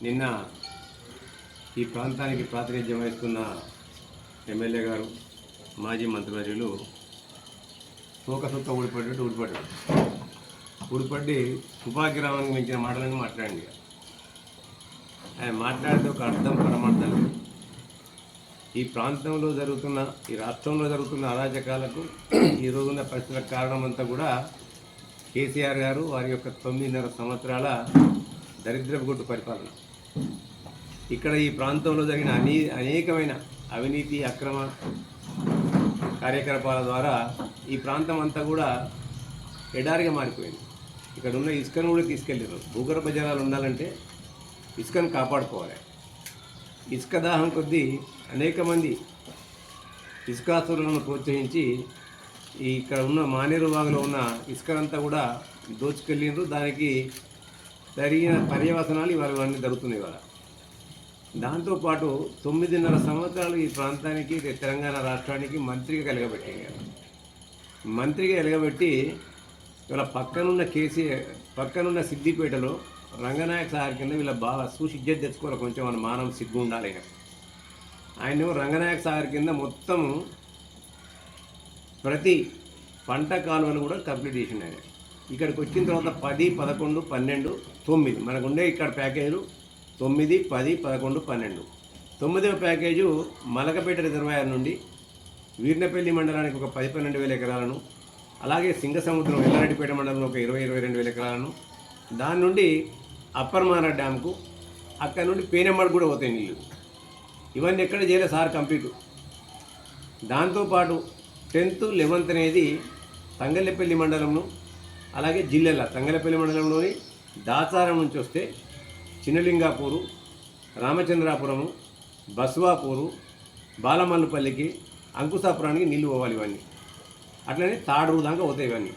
నిన్న ఈ ప్రాంతానికి ప్రాతినిధ్యం వహిస్తున్న ఎమ్మెల్యే గారు మాజీ మంత్రివర్యులు తోకసుక్క ఊడిపడ్డట్టు ఊడిపడ్డాడు ఊడిపడి తుపాకీ రామానికి మించిన మాటలను మాట్లాడండి ఆయన మాట్లాడితే ఒక అర్థం పరమార్థం ఈ ప్రాంతంలో జరుగుతున్న ఈ రాష్ట్రంలో జరుగుతున్న అరాచకాలకు ఈ రోజున్న పరిస్థితులకు కారణం అంతా కూడా కేసీఆర్ గారు వారి యొక్క తొమ్మిదిన్నర సంవత్సరాల దరిద్రపు గుట్టు పరిపాలన. ఇక్కడ ఈ ప్రాంతంలో జరిగిన అనే అనేకమైన అవినీతి అక్రమ కార్యకలాపాల ద్వారా ఈ ప్రాంతం అంతా కూడా ఎడారిగా మారిపోయింది. ఇక్కడ ఉన్న ఇసుకను కూడా తీసుకెళ్ళారు భూగర్భ జలాలు ఉండాలంటే ఇసుకను కాపాడుకోవాలి. ఇసుక దాహం కొద్దీ అనేక మంది ఇసుకాసులను ప్రోత్సహించి ఇక్కడ ఉన్న మానేరు వాగులో ఉన్న ఇసుకనంతా కూడా దోచుకెళ్ళిండ్రు దానికి జరిగిన పర్యవసనాలు ఇవాళ ఇవన్నీ జరుగుతున్నాయి ఇవాళ. దాంతోపాటు తొమ్మిదిన్నర సంవత్సరాలు ఈ ప్రాంతానికి తెలంగాణ రాష్ట్రానికి మంత్రిగా కలగబెట్టింది మంత్రిగా ఎలగబెట్టి ఇవాళ పక్కనున్న కేసీఆర్ పక్కనున్న సిద్దిపేటలో రంగనాయక సార్ కింద వీళ్ళ బాగా చూసి ఇజ్జత్ తెచ్చుకోవాలి కొంచెం మన మానవ సిగ్గు ఉండాలి ఆయన రంగనాయక సార్ కింద మొత్తం ప్రతి పంట కాలువలు కూడా కంప్లీట్ చేసిండు ఆయన. ఇక్కడికి వచ్చిన తర్వాత పది పదకొండు పన్నెండు తొమ్మిది. మనకుండే ఇక్కడ ప్యాకేజీలు తొమ్మిది పది పదకొండు పన్నెండు. తొమ్మిదవ ప్యాకేజు మలకపేట రిజర్వాయర్ నుండి వీర్నపల్లి మండలానికి ఒక పది పన్నెండు వేల ఎకరాలను అలాగే సింగసముద్రం ఎల్లారెడ్డిపేట మండలంలో ఒక ఇరవై ఇరవై రెండు వేల ఎకరాలను దాని నుండి అప్పర్ మారా డ్యామ్కు అక్కడ నుండి పేనెమ్మడి కూడా పోతాయి నీళ్ళు ఇవన్నీ ఎక్కడ చేయలేదు సార్ కంప్లీట్. దాంతోపాటు టెన్త్ లెవెన్త్ అనేది తంగళ్ళపల్లి మండలంలో అలాగే జిల్లెల తంగలపల్లి మండలంలోని దాచారం నుంచి వస్తే చిన్నలింగాపూరు రామచంద్రాపురము బస్వాపూరు బాలమల్లుపల్లికి అంకుశాపురానికి నీళ్ళు పోవాలి ఇవన్నీ. అట్లనే తాడూరు దాకా పోతాయి ఇవన్నీ.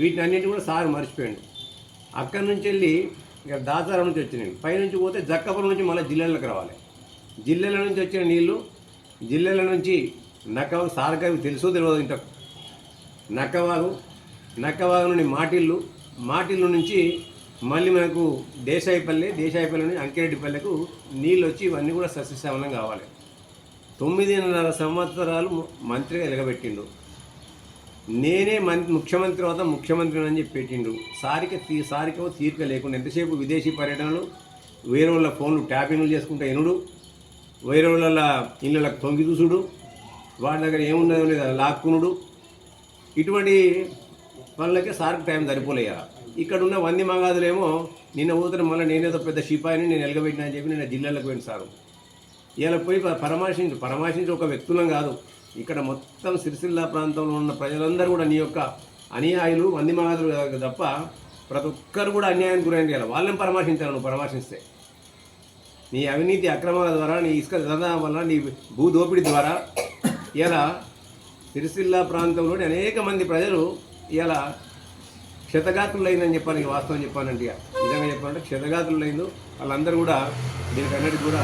వీటిని అన్నింటి కూడా సార్ మర్చిపోయాడు. అక్కడి నుంచి వెళ్ళి ఇక దాచారం నుంచి వచ్చినాయి. పైనుంచి పోతే జక్కపురం నుంచి మళ్ళీ జిల్లెలకు రావాలి. జిల్లెల నుంచి వచ్చిన నీళ్ళు జిల్లెల నుంచి నక్కవాగు సార్గా తెలుసో తెలియదు ఇంత నక్కవాగు నక్కవాగు నుండి మాటిల్లు. మాటిల్లు నుంచి మళ్ళీ మనకు దేశాయిపల్లె దేశాయిపల్లె నుంచి అంకిరెడ్డిపల్లెకు నీళ్ళు వచ్చి ఇవన్నీ కూడా సస్యశ్యామలం కావాలి. తొమ్మిదిన్నర సంవత్సరాలు మంత్రిగా ఎలగబెట్టిండు. నేనే మం ముఖ్యమంత్రి తర్వాత ముఖ్యమంత్రి అని చెప్పి పెట్టిండు. సారిక తీ సారిక తీరిక లేకుండా ఎంతసేపు విదేశీ పర్యటనలు వేరే వాళ్ళ ఫోన్లు ట్యాపింగ్లు చేసుకుంటే ఎనుడు వేరే వాళ్ళ ఇళ్ళకి తొంగి చూసుడు వాళ్ళ దగ్గర ఏమున్నదో లేదా లాక్కునుడు. ఇటువంటి పనులకే సార్కి టైం సరిపోలేయా? ఇక్కడ ఉన్న వంది మగాదులేమో నిన్న పోతున్న మళ్ళీ నేనేదో పెద్ద షిపాయిని నేను ఎలగబెట్టినా అని చెప్పి నేను జిల్లాలకు పోయిన సారు. ఇలా పోయి పరామర్శించు పరామర్శించు పరామర్శించి ఒక వ్యక్తులం కాదు. ఇక్కడ మొత్తం సిరిసిల్ల ప్రాంతంలో ఉన్న ప్రజలందరూ కూడా నీ యొక్క అనుయాయులు వంది మగాదులు తప్ప ప్రతి ఒక్కరు కూడా అన్యాయం గురైంది కదా వాళ్ళని పరామర్శించాలి నువ్వు పరామర్శిస్తే? నీ అవినీతి అక్రమాల ద్వారా నీ ఇసుక దందా వల్ల నీ భూ దోపిడీ ద్వారా ఇలా సిరిసిల్ల ప్రాంతంలోని అనేక మంది ప్రజలు ఇలా క్షతగాత్రులైందని చెప్పాను ఇక వాస్తవం చెప్పానంటే ఇక. నిజంగా చెప్పాలంటే క్షతగాత్రులైంది వాళ్ళందరూ కూడా దీనికి అన్నిటికీ కూడా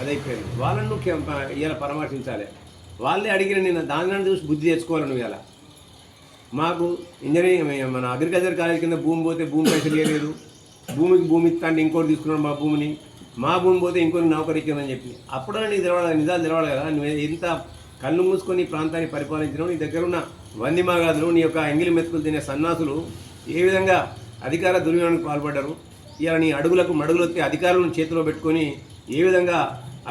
అదైపోయింది. వాళ్ళని నువ్వు ఇలా పరామర్శించాలి. వాళ్ళే అడిగిన నేను దానిని చూసి బుద్ధి తెచ్చుకోవాలి నువ్వు ఇలా మాకు ఇంజనీరింగ్ మన అగ్రికల్చర్ కాలేజ్ కింద భూమి పోతే భూమి పైసలు ఇవ్వలేదు భూమికి భూమి ఇస్తాండి ఇంకోటి తీసుకున్నాడు మా భూమిని. మా భూమి పోతే ఇంకొని నౌకరు చెప్పి. అప్పుడు నీకు తెలవాలి నిజాలు తెలవాలి కదా నువ్వు ఎంత కళ్ళు మూసుకొని ప్రాంతాన్ని పరిపాలించడం నీ దగ్గర ఉన్న వంది నీ యొక్క ఎంగిలి మెతుకులు తినే సన్నాసులు ఏ విధంగా అధికార దుర్వినియోగానికి పాల్పడ్డారు? ఇలా నీ అడుగులకు మడుగులొత్తి అధికారులను చేతిలో పెట్టుకొని ఏ విధంగా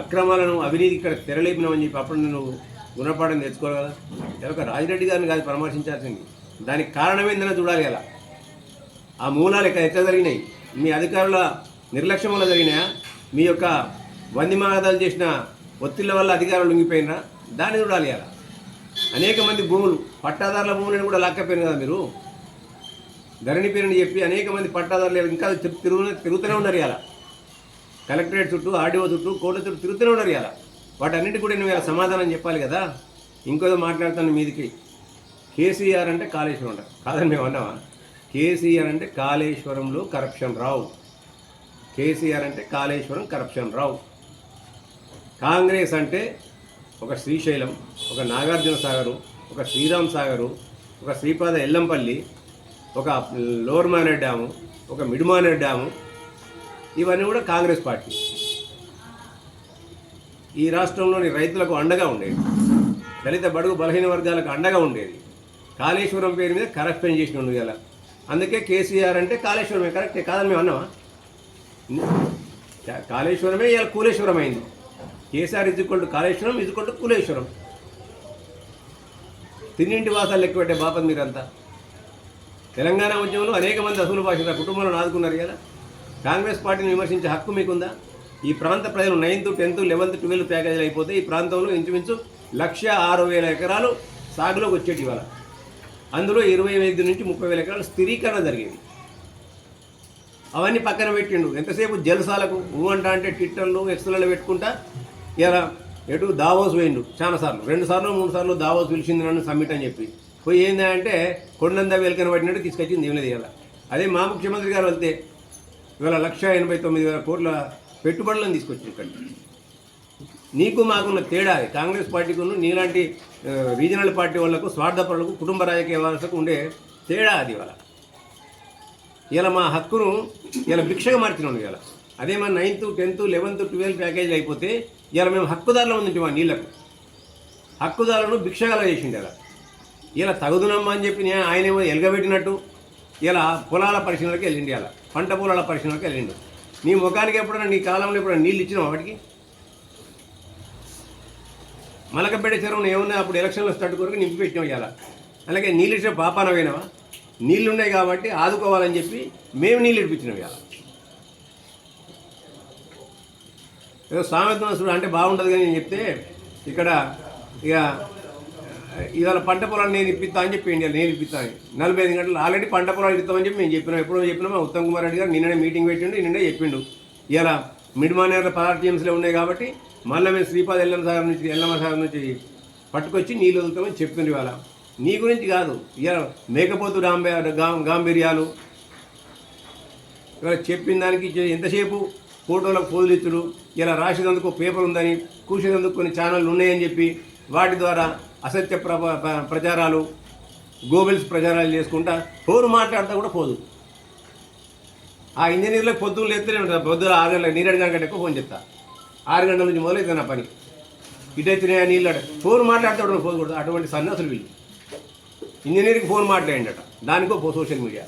అక్రమాలను అవినీతి ఇక్కడ తెరలేపినామని చెప్పి అప్పుడు నువ్వు గుణపాఠం తెచ్చుకోవాలి కదా ఇలా ఒక రాజిరెడ్డి గారిని కాదు పరామర్శించాల్సింది. దానికి కారణం ఏందని చూడాలి అలా ఆ మూలాలు ఇక్కడ ఎట్లా జరిగినాయి? మీ అధికారుల నిర్లక్ష్యం వల్ల జరిగినాయా? మీ యొక్క వంది మాదాలు చేసిన ఒత్తిళ్ళ వల్ల అధికారులు లొంగిపోయినా దాన్ని చూడాలి అలా అనేక మంది భూములు పట్టాదారుల భూములను కూడా లాక్కపోయారు కదా మీరు? ధరణి పేరుని చెప్పి అనేక మంది పట్టాదారులు ఇంకా తిరుగు తిరుగుతూనే ఉన్నారు ఇలా కలెక్టరేట్ చుట్టూ ఆర్డీఓ చుట్టూ కోర్టు చుట్టూ తిరుగుతూనే ఉన్నారు ఇలా వాటన్నిటి కూడా నువ్వు ఇలా సమాధానం చెప్పాలి కదా? ఇంకోదో మాట్లాడుతాను మీదికి. కేసీఆర్ అంటే కాళేశ్వరం అంట. కాదని మేము అన్నామా? కేసీఆర్ అంటే కాళేశ్వరంలో కరప్షన్ రావు. కేసీఆర్ అంటే కాళేశ్వరం కరప్షన్ రావు. కాంగ్రెస్ అంటే ఒక శ్రీశైలం ఒక నాగార్జున సాగరు ఒక శ్రీరామ్ సాగరు ఒక శ్రీపాద ఎల్లంపల్లి ఒక లోవర్ మానేర్ డ్యాము ఒక మిడ్ మానేర్ డ్యాము ఇవన్నీ కూడా కాంగ్రెస్ పార్టీ. ఈ రాష్ట్రంలోని రైతులకు అండగా ఉండేది. దళిత బడుగు బలహీన వర్గాలకు అండగా ఉండేది. కాళేశ్వరం పేరు మీద కరప్షన్ చేసిన ఇవాళ. అందుకే కేసీఆర్ అంటే కాళేశ్వరమే కరెక్టే కాదని మేము అన్నామా? కాళేశ్వరమే ఇవాళ కూలేశ్వరం అయింది KCR is equal to Kaleshwaram is equal to తిన్నింటి వాసాలు లెక్క పెట్టే బాపం మీరంతా. తెలంగాణ ఉద్యమంలో అనేక మంది అసలు భాషల కుటుంబాలను ఆదుకున్నారు కదా? కాంగ్రెస్ పార్టీని విమర్శించే హక్కు మీకుందా? ఈ ప్రాంత ప్రజలు నైన్త్ టెన్త్ లెవెన్త్ ట్వెల్త్ ప్యాకేజీలు అయిపోతే ఈ ప్రాంతంలో ఇంచుమించు లక్ష ఆరు వేల ఎకరాలు సాగులోకి వచ్చేటి ఇవాళ. అందులో ఇరవై ఐదు నుంచి ముప్పై వేల ఎకరాలు స్థిరీకరణ జరిగేది. అవన్నీ పక్కన పెట్టిండు. ఎంతసేపు జలసాలకు ఊ అంటే ట్విట్టర్లు ఎక్స్లలో పెట్టుకుంటా ఇలా ఎటు దావోస్ పోయిండు చాలా సార్లు. రెండు సార్లు మూడు సార్లు దావోస్ పిలిచింది నన్ను సమ్మిట్ అని చెప్పి. పోయి ఏంది అంటే వెలికన పడినట్టు తీసుకొచ్చింది ఏం లేదు ఇలా అదే మా ముఖ్యమంత్రి గారు వెళ్తే ఇవాళ లక్ష ఎనభై తొమ్మిది వేల కోట్ల పెట్టుబడులను తీసుకొచ్చి ఇక్కడ. నీకు మాకున్న తేడా కాంగ్రెస్ పార్టీకి ఉన్న నీలాంటి రీజనల్ పార్టీ వాళ్ళకు స్వార్థపరులకు కుటుంబ రాజకీయ వారసులకు ఉండే తేడా అది ఇవాళ. ఇలా మా హక్కును ఇలా భిక్షగా మార్చినాడు ఇలా అదే మన నైన్త్ టెన్త్ లెవెన్త్ ట్వెల్త్ ప్యాకేజీలు అయిపోతే ఇలా మేము హక్కుదారులు ఉంది మా నీళ్ళకు. హక్కుదారులను భిక్షగల చేసిండు ఇలా ఇలా తగుదునమ్మా అని చెప్పి నేను ఆయనేమో ఎలగబెట్టినట్టు ఇలా పొలాల పరిశీలనకి వెళ్ళిండి ఇలా పంట పొలాల పరిశీలనకి వెళ్ళిండు. నీ ముఖానికి ఎప్పుడైనా నీ కాలంలో ఎప్పుడైనా నీళ్ళు ఇచ్చినావు వాటికి? మలకపేట చెరువును ఏమున్నా అప్పుడు ఎలక్షన్లో స్టార్ట్ కొరకు నింపి పెట్టినాం ఇలా అలాగే నీళ్ళు ఇచ్చిన పాపాన పోయినావా? నీళ్ళు ఉన్నాయి కాబట్టి ఆదుకోవాలని చెప్పి మేము నీళ్ళు ఇడిపించినాం ఇలా ఏదో సామెత అంటే బాగుంటుంది కానీ నేను చెప్తే ఇక్కడ ఇక ఇవాళ పంట పొలాలు నేను ఇప్పిస్తా అని చెప్పి ఇండియా నేను ఇప్పిస్తా అని. నలభై ఐదు గంటలు ఆల్రెడీ పంట పొలాలు ఇస్తామని చెప్పి మేము చెప్పినాం ఎప్పుడో చెప్పినా మా ఉత్తమ్ కుమార్ రెడ్డి గారు నిన్ననే మీటింగ్ పెట్టిండు నిన్ననే చెప్పిండు. ఇలా మిడ్ మానేర్ పదహారు టీమ్స్లో ఉన్నాయి కాబట్టి మళ్ళీ మేము శ్రీపాద్ ఎల్లమ్మ సాగర్ నుంచి ఎల్లమ్మ సాగర్ నుంచి పట్టుకొచ్చి నీళ్ళు వదులుతామని చెప్పింది ఇవాళ. నీ గురించి కాదు ఇవాళ మేకపోతు గాంబే గాం గాంభీర్యాలు. ఇవాళ చెప్పిన దానికి ఎంతసేపు? ఫోటోలకు పోజులు ఇలా రాసినందుకు పేపర్ ఉందని కూర్చునేందుకు కొన్ని ఛానళ్ళు ఉన్నాయని చెప్పి వాటి ద్వారా అసత్య ప్ర ప్రచారాలు గోబెల్స్ ప్రచారాలు చేసుకుంటా ఫోన్ మాట్లాడితే కూడా పోదు. ఆ ఇంజనీర్లకు పొద్దున్న లేస్తేనే ఉంటుంది పొద్దున ఆరు గంటల నీరు గంటల ఎక్కువ ఫోన్ చెప్తా ఆరు గంటల నుంచి మొదలైతే నా పని. ఇటైతే నీళ్ళు ఫోన్ మాట్లాడితే కూడా ఫోన్ కూడా అటువంటి సన్యాసులు వీళ్ళు. ఇంజనీరింగ్ ఫోన్ మాట్లాడిండట. దానికో పో సోషల్ మీడియా.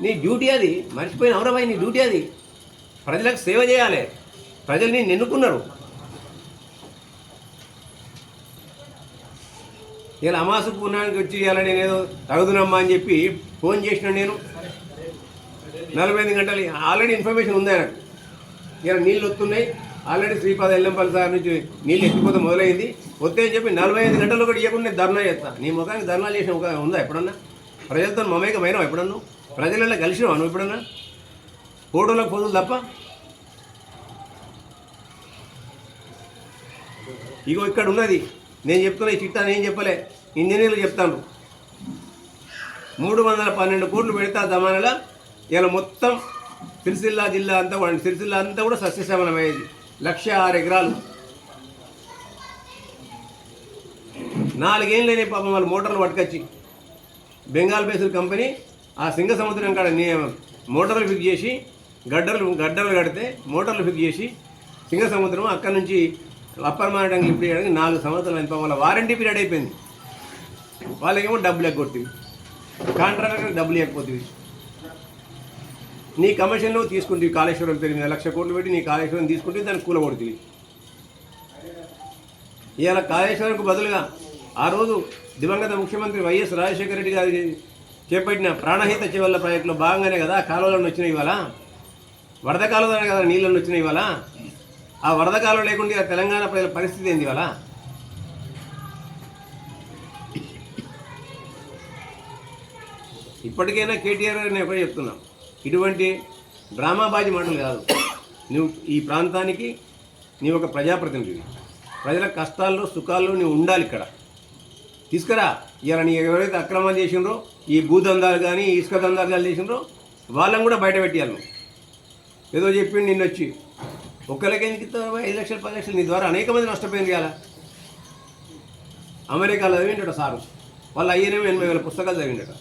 నీ డ్యూటీ అది. మర్చిపోయిన అవరమై నీ డ్యూటీ అది. ప్రజలకు సేవ చేయాలి. ప్రజల్ని నిన్నుకున్నారు. ఎన్నుకున్నారు ఇలా అమాసు పూర్ణానికి వచ్చి ఇవాళ నేను ఏదో తగుదునమ్మా అని చెప్పి ఫోన్ చేసిన నేను. నలభై ఐదు గంటలు ఆల్రెడీ ఇన్ఫర్మేషన్ ఉంది ఆయనకు. ఇలా నీళ్ళు వస్తున్నాయి. ఆల్రెడీ శ్రీపాద ఎల్లంపల్లి సార్ నుంచి నీళ్ళు ఎక్కిపోతే మొదలైంది. వస్తే అని చెప్పి నలభై ఐదు గంటలు కూడా ఇవ్వకుండా నేను ధర్నా చేస్తా. నీ ముఖానికి ధర్నా చేసిన ఒక ఉందా ఎప్పుడన్నా? ప్రజలతో మమేకమైనావు ఎప్పుడన్నా? ప్రజలలో కలిసినావు నువ్వు ఎప్పుడన్నా? ఫోటోలకు ఫోటోలు తప్ప? ఇగో ఇక్కడ ఉన్నది. నేను చెప్తున్నా ఈ చిట్టా నేను చెప్పలే. ఇంజనీర్లు చెప్తాను మూడు వందల పన్నెండు కోట్లు పెడతా జమానాలో ఇలా మొత్తం సిరిసిల్ల జిల్లా అంతా కూడా సిరిసిల్ల అంతా కూడా సస్యశ్యామలమయ్యేది లక్ష ఆరు ఎకరాలు. నాలుగేళ్ళు లేని పాపం వాళ్ళు మోటార్లు పట్టుకొచ్చి. బెంగాల్ బేస్డ్ కంపెనీ ఆ సింగ సముద్రం కాడ నీ- మోటార్లు ఫిక్స్ చేసి గడ్డలు గడ్డలు కడితే మోటార్లు ఫిట్ చేసి సింగ సముద్రం అక్కడి నుంచి అప్పర్ మారడానికి లిఫ్ట్ చేయడానికి నాలుగు సంవత్సరాలు అయిన వాళ్ళ వారంటీ పీరియడ్ అయిపోయింది. వాళ్ళకేమో డబ్బులు ఎగ్గొట్టివి. కాంట్రాక్టర్ డబ్బులు ఇవ్వకపోతుంది నీ కమిషన్లో తీసుకుంటే కాళేశ్వరం పేరు లక్ష కోట్లు పెట్టి నీ కాళేశ్వరం తీసుకుంటే దాన్ని కూలగొడుతుంది. ఇవాళ కాళేశ్వరంకు బదులుగా ఆ రోజు దివంగత ముఖ్యమంత్రి వైఎస్ రాజశేఖర రెడ్డి గారి చేపట్టిన ప్రాణహిత చివల్ల ప్రాజెక్టులో భాగంగానే కదా కాలువలను వచ్చినాయి ఇవాళ. వరద కాలువలోనే కదా నీళ్ళని వచ్చినాయి ఇవాళ? ఆ వరద కాలువ లేకుండా తెలంగాణ ప్రజల పరిస్థితి ఏంది ఇవాళ? ఇప్పటికైనా కేటీఆర్ గారు నేను ఒకటే చెప్తున్నాం. ఇటువంటి డ్రామాబాజీ మాటలు కాదు. నువ్వు ఈ ప్రాంతానికి నీవు ఒక ప్రజాప్రతినిధి. ప్రజల కష్టాల్లో సుఖాల్లో నువ్వు ఉండాలి ఇక్కడ. తీసుకురా. ఇలా నీ ఎవరైతే అక్రమాలు చేసిండ్రో ఈ భూదందాలు కానీ ఇసుక దందాలు కానీ చేసిండ్రో వాళ్ళని కూడా బయట పెట్టాలి నువ్వు. ఏదో చెప్పిండు నిన్న వచ్చి. ఒక్కరికి ఎందుకు ఇస్తావు ఐదు లక్షలు పది లక్షలు? నీ ద్వారా అనేక మంది నష్టపోయింది కదా అమెరికాలో చదివిండట సారు. వాళ్ళు అయ్యేనేమో ఎనభై వేల పుస్తకాలు చదివిండట.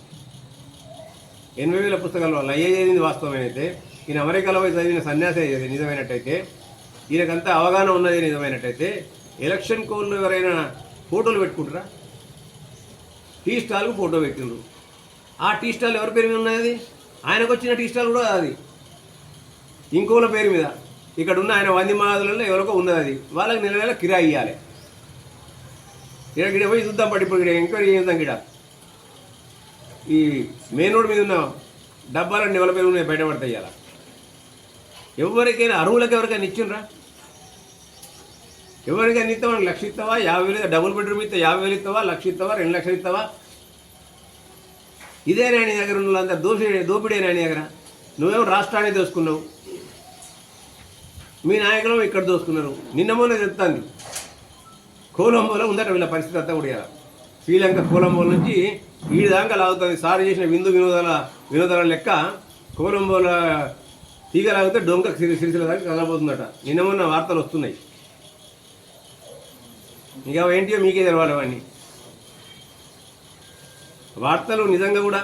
ఎనభై వేల పుస్తకాలు వాళ్ళు అయ్యే చదివింది వాస్తవమైతే ఈయన అమెరికాలో పోయి చదివిన సన్యాసి ఇది నిజమైనట్టయితే ఈయనకంతా అవగాహన ఉన్నది నిజమైనట్టయితే ఎలక్షన్ కోళ్ళు ఎవరైనా ఫోటోలు పెట్టుకుంటారా? టీ స్టాల్కు ఫోటో పెట్టిండ్రు. ఆ టీ స్టాల్ ఎవరి పేరు మీద ఉన్నది? ఆయనకు వచ్చిన టీ స్టాల్ కూడా అది. ఇంకోల పేరు మీద. ఇక్కడ ఉన్న ఆయన వంది మాదులలో ఎవరికో ఉన్నది అది. వాళ్ళకి నెల నెల కిరాయి ఇవ్వాలి ఇక్కడ గిడ పోయి చూద్దాం పట్టి ఇప్పుడు ఇక్కడ ఎంక్వైరీ చేద్దాం గిడ. ఈ మెయిన్ రోడ్ మీద ఉన్న డబ్బాలన్నీ ఎవరి పేరు ఉన్నాయి బయటపడతాయి ఇలా ఎవరికైనా అరువులకు ఎవరికైనా ఇచ్చిండ్రా? ఎవరికైనా ఇస్తావా? లక్ష ఇస్తావా? యాభై వేలు డబుల్ బెడ్రూమ్ ఇస్తా యాభై వేలు ఇస్తావా? లక్ష ఇస్తావా? రెండు లక్షలు ఇస్తావా? ఇదే నాని దగ్గర ఉన్న దోపిడే దోషి దోపిడేనా దగ్గర. నువ్వేమో రాష్ట్రాన్ని దోసుకున్నావు? మీ నాయకులు ఇక్కడ దోసుకున్నారు. నిన్న మొన్న చెప్తాను కోలంబోలో ఉందట వీళ్ళ పరిస్థితి అంతా కూడా శ్రీలంక కోలంబోల నుంచి ఈ దాకా లాగుతుంది. సార్ చేసిన విందు వినోదాల వినోదాల లెక్క కోలంబోల తీగ లాగితే డొంక సిరి సిరిసిల దాకా కదలబోతుందట. నిన్న మొన్న వార్తలు వస్తున్నాయి. ఇక ఏంటియో మీకే తెలవాలి అవన్నీ. వార్తలు నిజంగా కూడా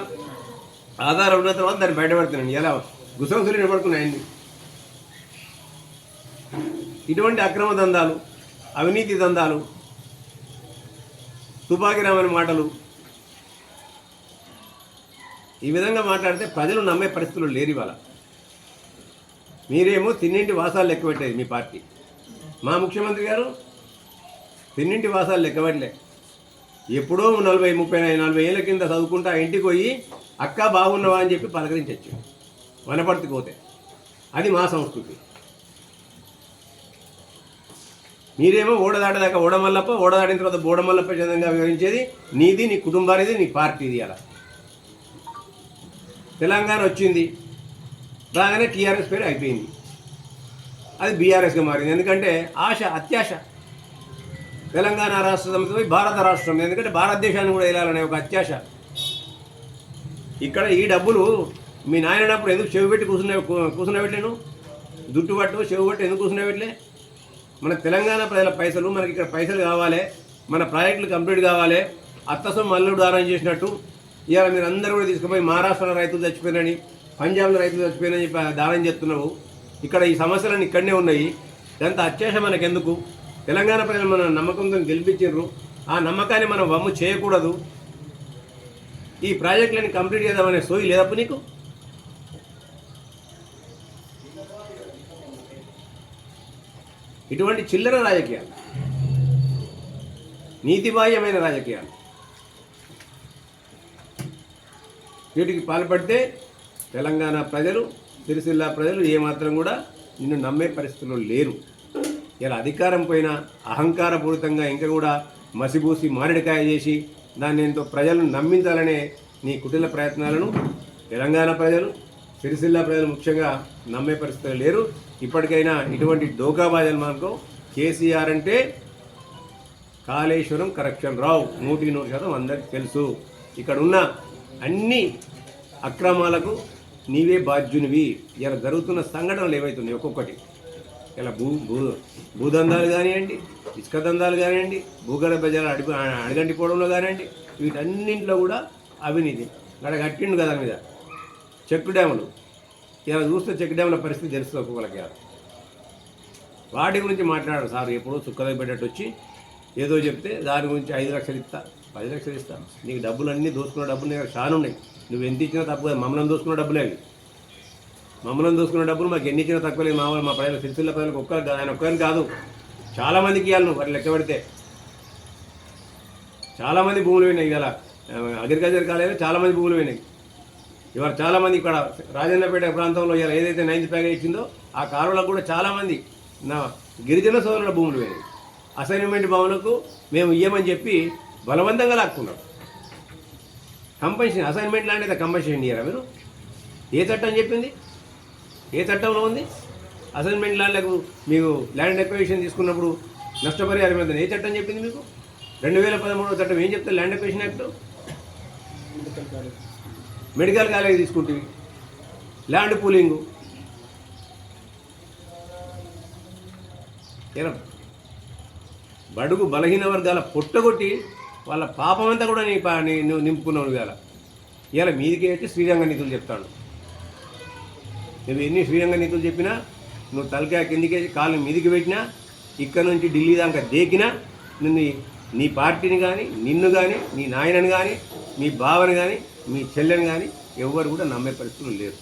ఆధారం ఉన్న తర్వాత దాన్ని బయటపడుతున్నాను ఎలా? గుసగుసలు నిలబడుతున్నాయండి ఇటువంటి అక్రమ దందాలు అవినీతి దందాలు తుపాకీ రామని మాటలు ఈ విధంగా మాట్లాడితే ప్రజలు నమ్మే పరిస్థితులు లేరు ఇవాళ. మీరేమో తిన్నింటి వాసాలు లెక్క పెట్టేది మీ పార్టీ. మా ముఖ్యమంత్రి గారు తిన్నింటి వాసాలు లెక్క పెట్టలే ఎప్పుడో నలభై ముప్పై నలభై ఏళ్ళ కింద చదువుకుంటా ఇంటికి పోయి అక్క బాగున్నావా? అని చెప్పి పలకరించవచ్చు వనపడితే పోతే. అది మా సంస్కృతి. మీరేమో ఓడదాటదాకా ఓడమల్లప్ప ఓడదాటిన తర్వాత బోడమల్లప్ప చందంగా వివరించేది నీది నీ కుటుంబానిది నీ పార్టీది అలా. తెలంగాణ వచ్చింది. రాగానే టీఆర్ఎస్ పేరు అయిపోయింది. అది బీఆర్ఎస్గా మారింది. ఎందుకంటే ఆశ అత్యాశ. తెలంగాణ రాష్ట్ర సమితి భారత రాష్ట్రం ఎందుకంటే భారతదేశాన్ని కూడా వెళ్ళాలనే ఒక అత్యాశ. ఇక్కడ ఈ డబ్బులు మీ నాయనప్పుడు ఎందుకు చెవి పెట్టి కూర్చునే కూర్చునేవట్లేను దుట్టు పట్టు చెవి పట్టు ఎందుకు కూర్చునేవట్లే మన తెలంగాణ ప్రజల పైసలు మనకి ఇక్కడ పైసలు కావాలి మన ప్రాజెక్టులు కంప్లీట్ కావాలి అత్తసం మల్లుడు దారం చేసినట్టు ఇవాళ మీరు అందరూ కూడా తీసుకుపోయి మహారాష్ట్రలో రైతులు చచ్చిపోయినని పంజాబ్లో రైతులు చచ్చిపోయినని చెప్పి దానం చేస్తున్నావు. ఇక్కడ ఈ సమస్యలన్నీ ఇక్కడనే ఉన్నాయి. ఇదంతా అత్యాశ మనకెందుకు? తెలంగాణ ప్రజలు మన నమ్మకంతో గెలిపించారు. ఆ నమ్మకాన్ని మనం వమ్ము చేయకూడదు. ఈ ప్రాజెక్టులని కంప్లీట్ చేద్దామనే సోయి లేదప్పు నీకు? ఇటువంటి చిల్లర రాజకీయాలు. నీతిబాహ్యమైన రాజకీయాలు. వీటికి పాల్పడితే తెలంగాణ ప్రజలు సిరిసిల్ల ప్రజలు ఏమాత్రం కూడా నిన్ను నమ్మే పరిస్థితుల్లో లేరు. ఇలా అధికారం పోయిన అహంకారపూరితంగా ఇంకా కూడా మసిబూసి మామిడికాయ చేసి దాన్ని ఎంతో ప్రజలను నమ్మించాలనే నీ కుటిల ప్రయత్నాలను తెలంగాణ ప్రజలు సిరిసిల్ల ప్రజలు ముఖ్యంగా నమ్మే పరిస్థితులు లేరు. ఇప్పటికైనా ఇటువంటి డోకాబాజలు మనకు కేసీఆర్ అంటే కాళేశ్వరం కరెక్షన్ రావు. నూటికి నూరు శాతం అందరికీ తెలుసు. ఇక్కడ ఉన్న అన్ని అక్రమాలకు నీవే బాధ్యునివి. ఇలా జరుగుతున్న సంఘటనలు ఏవైతున్నాయి ఒక్కొక్కటి. ఇలా భూ భూ భూదందాలు కానివ్వండి ఇసుక దందాలు కానివ్వండి భూగర్భ జలాలు అడిగి అడగంటిపోవడంలో కానివ్వండి వీటన్నింటిలో కూడా అవినీతి. గడ కట్టిండు కదా మీద. చెక్ డ్యాములు. ఇలా చూస్తే చెక్ డ్యాముల పరిస్థితి తెలుస్తుంది ఒక్కొక్కరికి వాటి గురించి మాట్లాడారు సార్. ఎప్పుడో చుక్కలు పెట్టేట్టు వచ్చి ఏదో చెప్తే దాని గురించి ఐదు లక్షలు ఇస్తా పది లక్షలు ఇస్తా. నీకు డబ్బులు అన్నీ దోసుకున్న డబ్బులు నీకు చాలా ఉన్నాయి. నువ్వు ఎంత ఇచ్చినా తక్కువ. మమ్మల్ని దోసుకున్న డబ్బులే అవి. మమ్మల్ని దోసుకున్న డబ్బులు మాకు ఎన్ని ఇచ్చినా తక్కువ లేదు మా వాళ్ళు మా ప్రజలు సిరిసిల్ల ప్రజలకు ఒక్కరు ఆయన ఒక్కరిని కాదు. చాలామందికి ఇవ్వాలి నువ్వు. వాటి లెక్క పెడితే. చాలామంది భూములు పోయినాయి ఇవాళ. అగ్రికల్చర్ కాలేజీలో చాలామంది భూములు పోయినాయి. ఇవాళ చాలామంది ఇక్కడ రాజన్నపేట ప్రాంతంలో ఇలా ఏదైతే నైన్త్ ప్యాకేజ్ ఇచ్చిందో ఆ కారులకు కూడా చాలామంది నా గిరిజన సోదరుల భూములు పోయినాయి. అసైన్మెంట్ భవనకు మేము ఇయ్యమని చెప్పి బలవంతంగా లాక్కున్నాం. కంపల్షన్ అసైన్మెంట్ లాంటిది కంపల్షన్ ఇయ్యారా మీరు? ఏ చట్టం చెప్పింది? ఏ చట్టంలో ఉంది? అసైన్మెంట్ ల్యాండ్లకు మీకు ల్యాండ్ ఎక్వేషన్ తీసుకున్నప్పుడు నష్టపరిహారం ఎంత ఏ చట్టం చెప్పింది మీకు? రెండు వేల పదమూడవ చట్టం ఏం చెప్తారు? Land acquisition act medical college తీసుకుంటుంది. Land pooling. బడుగు బలహీన వర్గాల పొట్టగొట్టి వాళ్ళ పాపమంతా కూడా నీ పా- నీ నువ్వు నింపుకున్నావు ఇవాళ. ఇవాళ మీదికే వచ్చి శ్రీరంగ నిధులు చెప్తాడు. నువ్వు ఎన్ని శ్రీరంగ నీతులు చెప్పినా నువ్వు తలకాయ కిందికి కాలు మీదికి పెట్టినా ఇక్కడ నుంచి ఢిల్లీ దాకా దేకినా నిన్ను నీ పార్టీని కానీ నిన్ను కానీ నీ నాయనని కానీ మీ బావని కానీ మీ చెల్లెని కానీ ఎవ్వరు కూడా నమ్మే పరిస్థితులు లేరు.